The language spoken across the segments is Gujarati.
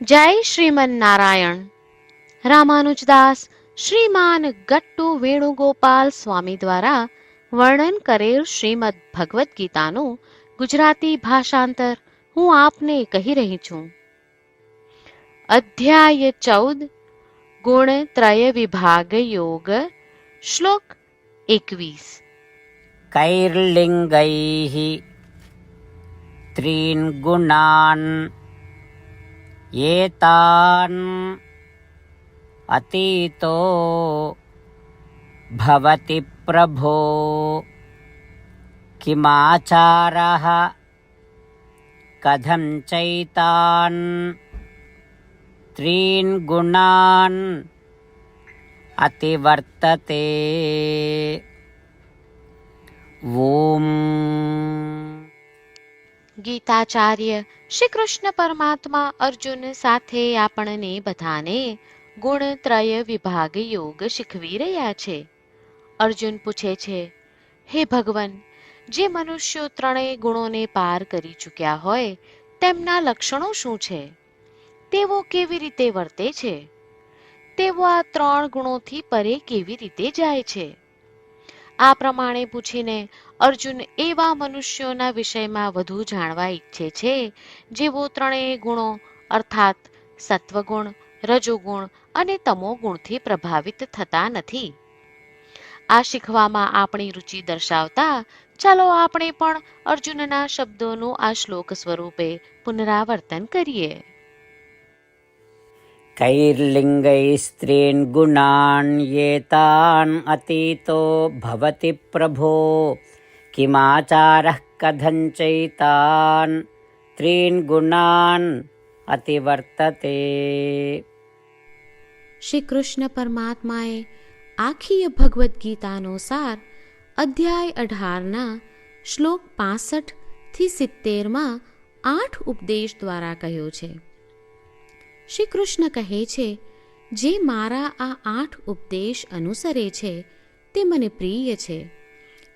જય શ્રીમન નારાયણ રામાનુજદાસ શ્રીમાન ગટ્ટુ વેણુગોપાલ સ્વામી દ્વારા વર્ણન કરેલ શ્રીમદ ભગવદ્ ગીતાનું ગુજરાતી ભાષાંતર હું આપને કહી રહી છું. અધ્યાય ચૌદ, ગુણ ત્રય વિભાગ યોગ, શ્લોક એકવીસ. કૈર્લિંગૈ ત્રીન ગુણાન एतान् अतीतो भवति प्रभो किमाचारः कथं चैतान् त्रीन् गुणान् अतिवर्तते ॐ ગીતાચાર્ય શ્રી કૃષ્ણ પરમાત્મા અર્જુન સાથે આપણને બધાને ગુણત્રય વિભાગ યોગ શીખવી રહ્યા છે. અર્જુન પૂછે છે, હે ભગવાન, જે મનુષ્યો ત્રણેય ગુણોને પાર કરી ચૂક્યા હોય, તેમના લક્ષણો શું છે? તેઓ કેવી રીતે વર્તે છે? તેઓ આ ત્રણ ગુણોથી પરે કેવી રીતે જાય છે? આ પ્રમાણે પૂછીને અર્જુન એવા મનુષ્યોના વિષયમાં વધુ જાણવા ઈચ્છે છે, જેઓ ત્રણેય ગુણો, અર્થાત સત્વગુણ, રજોગુણ અને તમોગુણથી પ્રભાવિત થતા નથી. આ શીખવામાં આપણી રુચિ દર્શાવતા, ચાલો આપણે પણ અર્જુનના શબ્દોનું આ શ્લોક સ્વરૂપે પુનરાવર્તન કરીએ. કૈર્લિંગૈસ્ત્રીન ગુણાન યેતાન અતીતો ભવતિ પ્રભો किमाचारः कथञ्चैतान् त्रीन् गुणान् अतिवर्तते શ્રી કૃષ્ણ પરમાત્માએ આખી ભગવદ્ ગીતાનો સાર અધ્યાય અઢારના શ્લોક પાસઠ થી સિત્તેરમાં આઠ ઉપદેશ દ્વારા કહ્યો છે શ્રી કૃષ્ણ કહે છે જે મારા આ આઠ ઉપદેશ અનુસરે છે તે મને પ્રિય છે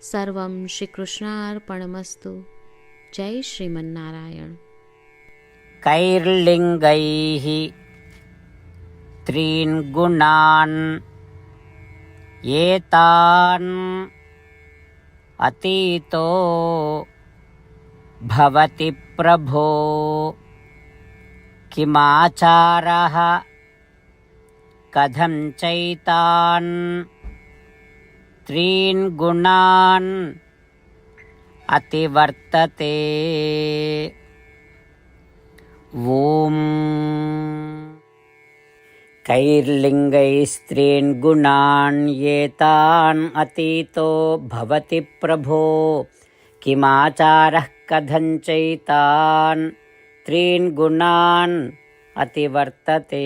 सर्वं श्रीकृष्णार्पणमस्तु। जय श्रीमन्नारायण। कैर्लिङ्गैः त्रीन् गुणान् एतान् अतीतो भवति प्रभो। किमाचारः? कथं चैतान् त्रीन् गुणान् अतिवर्तते ॐ कैर्लिङ्गैस्त्रीन् गुणान् एतान् अतीतो भवति प्रभो किमाचारः कथं चैतान् त्रीन् गुणान् अतिवर्तते